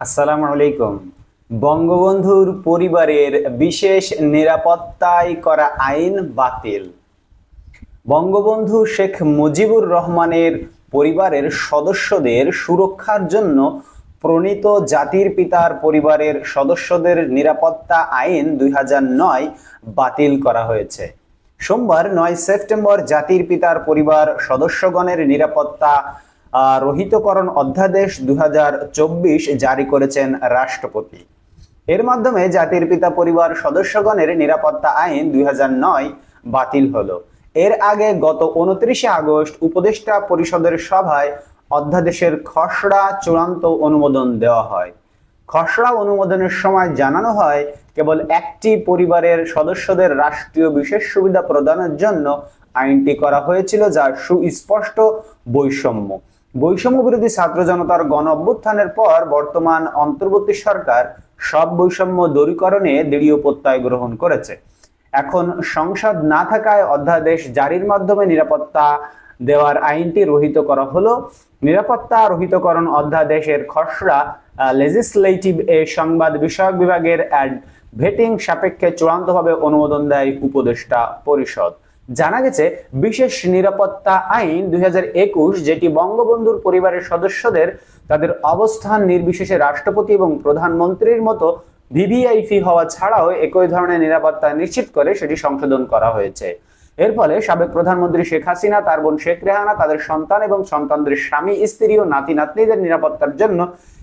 আসসালামু আলাইকুম। বঙ্গবন্ধুর পরিবারের বিশেষ নিরাপত্তায় করা আইন বাতিল। বঙ্গবন্ধু শেখ মুজিবুর রহমানের পরিবারের সদস্যদের সুরক্ষার জন্য প্রণীত জাতির পিতার পরিবারের সদস্যদের নিরাপত্তা আইন দুই হাজার নয় বাতিল করা হয়েছে। সোমবার নয় সেপ্টেম্বর জাতির পিতার পরিবার সদস্যগণের নিরাপত্তা রহিতকরণ অধ্যাদেশ দুই হাজার চব্বিশ জারি করেছেন রাষ্ট্রপতি। এর মাধ্যমে জাতির পিতা পরিবার সদস্যগণের নিরাপত্তা আইন দুই হাজার নয় বাতিল হলো। এর আগে গত উনত্রিশে আগস্ট উপদেষ্টা পরিষদের সভায় অধ্যাদেশের খসড়া চূড়ান্ত অনুমোদন দেওয়া হয়। খসড়া অনুমোদনের সময় জানানো হয়, কেবল একটি পরিবারের সদস্যদের রাষ্ট্রীয় বিশেষ সুবিধা প্রদানের জন্য আইনটি করা হয়েছিল যা সুস্পষ্ট বৈষম্য। বৈষম্য বিরোধী ছাত্র জনতার গণ অভ্যুত্থানের পর বর্তমান অন্তর্বর্তী সরকার সব বৈষম্য দূরীকরণে দৃঢ় প্রত্যয় গ্রহণ করেছে। এখন সংসদ না থাকায় অধ্যাদেশ জারির মাধ্যমে নিরাপত্তা দেওয়ার আইনটি রহিত করা হলো। নিরাপত্তা রহিতকরণ অধ্যাদেশের খসড়া লেজিসলেটিভ এ সংবাদ বিষয়ক বিভাগের অ্যাড ভেটিং সাপেক্ষে চূড়ান্তভাবে অনুমোদন দেয় উপদেষ্টা পরিষদ। জানা গেছে, বিশেষ নিরাপত্তা আইন দুই হাজার একুশ, যেটি বঙ্গবন্ধুর পরিবারের সদস্যদের তাদের অবস্থান নির্বিশেষে রাষ্ট্রপতি এবং প্রধানমন্ত্রীর মতো ভিভিআইপি হওয়া ছাড়াও একই ধরনের নিরাপত্তা নিশ্চিত করে সেটি সংশোধন করা হয়েছে। এর ফলে সাবেক প্রধানমন্ত্রী শেখ হাসিনা, তার বোন শেখ রেহানা, তাদের সন্তান এবং সন্তানদের স্বামী, স্ত্রী ও নাতি নাতনিদের নিরাপত্তার জন্য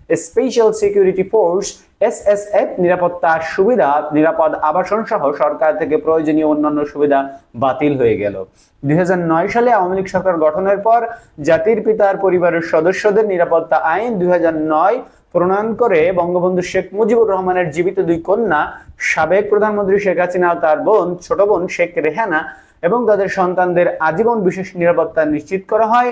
স্পেশাল সিকিউরিটি ফোর্স এসএসএফ নিরাপত্তা সুবিধা, নিরাপদ আবাসন সহ সরকার থেকে প্রয়োজনীয় অন্যান্য সুবিধা বাতিল হয়ে গেল। দু হাজার নয় সালে আওয়ামী লীগ সরকার গঠনের পর জাতির পিতার পরিবারের সদস্যদের নিরাপত্তা আইন দুই প্রণয়ন করে বঙ্গবন্ধু শেখ মুজিবুর রহমানের জীবিত দুই কন্যা, সাবেক প্রধানমন্ত্রী শেখ হাসিনা তার বোন, ছোট বোন শেখ রেহানা এবং তাদের সন্তানদের আজীবন বিশেষ নিরাপত্তা নিশ্চিত করা হয়।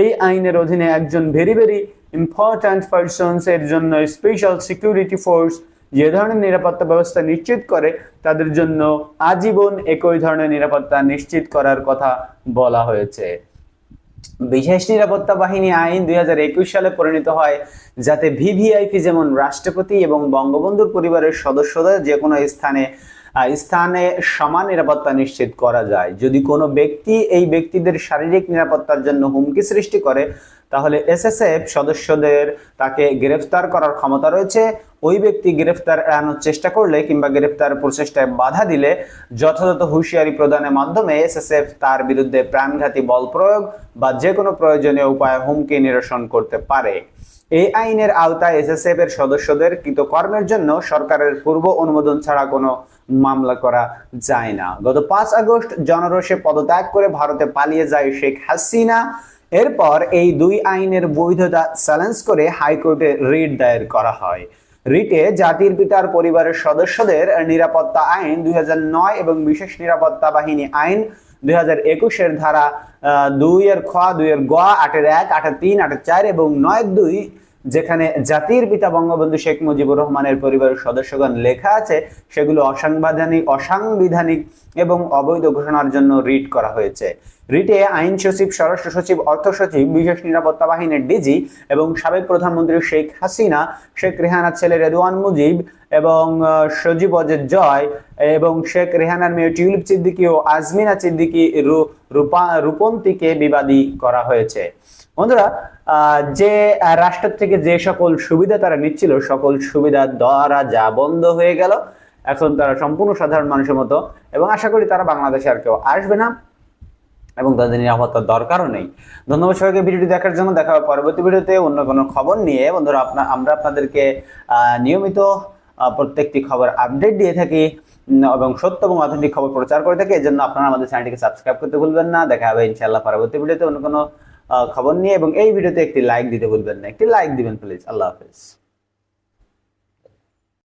এই আইনের অধীনে একজন ভেরি ভেরি ইম্পর্ট্যান্ট পার্সনস এর জন্য স্পেশাল সিকিউরিটি ফোর্স যে ধরনের নিরাপত্তা ব্যবস্থা নিশ্চিত করে, তাদের জন্য আজীবন একই ধরনের নিরাপত্তা নিশ্চিত করার কথা বলা হয়েছে। বিশেষ নিরাপত্তা বাহিনী আইন দুই সালে পরিণত হয়, যাতে ভিভিআইপি যেমন রাষ্ট্রপতি এবং বঙ্গবন্ধুর পরিবারের সদস্যদের যে কোনো স্থানে স্থানে সমান নিরাপত্তা নিশ্চিত করা যায়। যদি কোনো ব্যক্তি এই ব্যক্তিদের শারীরিক নিরাপত্তার জন্য হুমকি সৃষ্টি করে তাহলে এসএসএফ সদস্যদের তাকে গ্রেফতার করার ক্ষমতা রয়েছে। ওই ব্যক্তি গ্রেফতার এড়ানোর চেষ্টা করলে কিংবা গ্রেফতার প্রচেষ্টায় বাধা দিলে যথাযথ হুঁশিয়ারি প্রদানের মাধ্যমে এসএসএফ তার বিরুদ্ধে প্রাণঘাতী বল প্রয়োগ বা যে কোনো প্রয়োজনীয় উপায়ে হুমকি নিরসন করতে পারে। এই আইনের আওতায় এসএসএফ এর সদস্যদের কৃতকর্মের জন্য সরকারের পূর্ব অনুমোদন ছাড়া কোনো মামলা করা যায় না। গত পাঁচ আগস্ট জনরোষে পদত্যাগ করে ভারতে পালিয়ে যায় শেখ হাসিনা। এরপর এই দুই আইনের বৈধতা চ্যালেঞ্জ করে হাইকোর্টে রিট দায়ের করা হয়। রিটে জাতির পিতার পরিবারের সদস্যদের নিরাপত্তা আইন দুই হাজার নয় এবং বিশেষ নিরাপত্তা বাহিনী আইন দুই একুশের ধারা দুই এর খ, দুই এর গ, আটের এক, আটের তিন, আটের চার এবং নয় দুই যেখানে জাতির পিতা বঙ্গবন্ধু শেখ মুজিবুর রহমানের পরিবারের সদস্যগণ লেখা আছে, সেগুলো অসাংবিধানিক অসাংবিধানিক এবং অবৈধ ঘোষণার জন্য রিট করা হয়েছে। রিটে আইন সচিব, স্বরাষ্ট্র সচিব, অর্থ সচিব, বিশেষ নিরাপত্তা বাহিনীর ডিজি এবং সাবেক প্রধানমন্ত্রী শেখ হাসিনা, শেখ রেহানার ছেলে রেদওয়ান মুজিব এবং সজীব অজের জয় এবং শেখ রেহানার মেয়ে টিউলিপ সিদ্দিকী ও আজমিনা সিদ্দিকি রূপা, রূপন্তীকে বিবাদী করা হয়েছে। বন্ধুরা যে রাষ্ট্র থেকে যে সকল সুবিধা তারা নিচ্ছিল, সকল সুবিধা দ্বারা যা বন্ধ হয়ে গেল, এখন তারা সম্পূর্ণ সাধারণ মানুষের মতো, এবং আশা করি তারা বাংলাদেশে আর কেউ আসবে না, এবং তাদের নিরাপত্তার দরকারও নেই। ধন্যবাদ সবাইকে ভিডিওটি দেখার জন্য। দেখা হবে পরবর্তী ভিডিওতে অন্য কোনো খবর নিয়ে। বন্ধুরা আপনার আমরা আপনাদেরকে নিয়মিত প্রত্যেকটি খবর আপডেট দিয়ে থাকি এবং সত্য এবং অথেন্টিক খবর প্রচার করে থাকি। এই জন্য আপনারা আমাদের চ্যানেলটিকে সাবস্ক্রাইব করতে ভুলবেন না। দেখা হবে ইনশাআল্লাহ পরবর্তী ভিডিওতে অন্য কোনো খবর নিয়ে এবং এই ভিডিওতে একটি লাইক দিতে ভুলবেন না। একটি লাইক দিবেন প্লিজ আল্লাহ হাফেজ।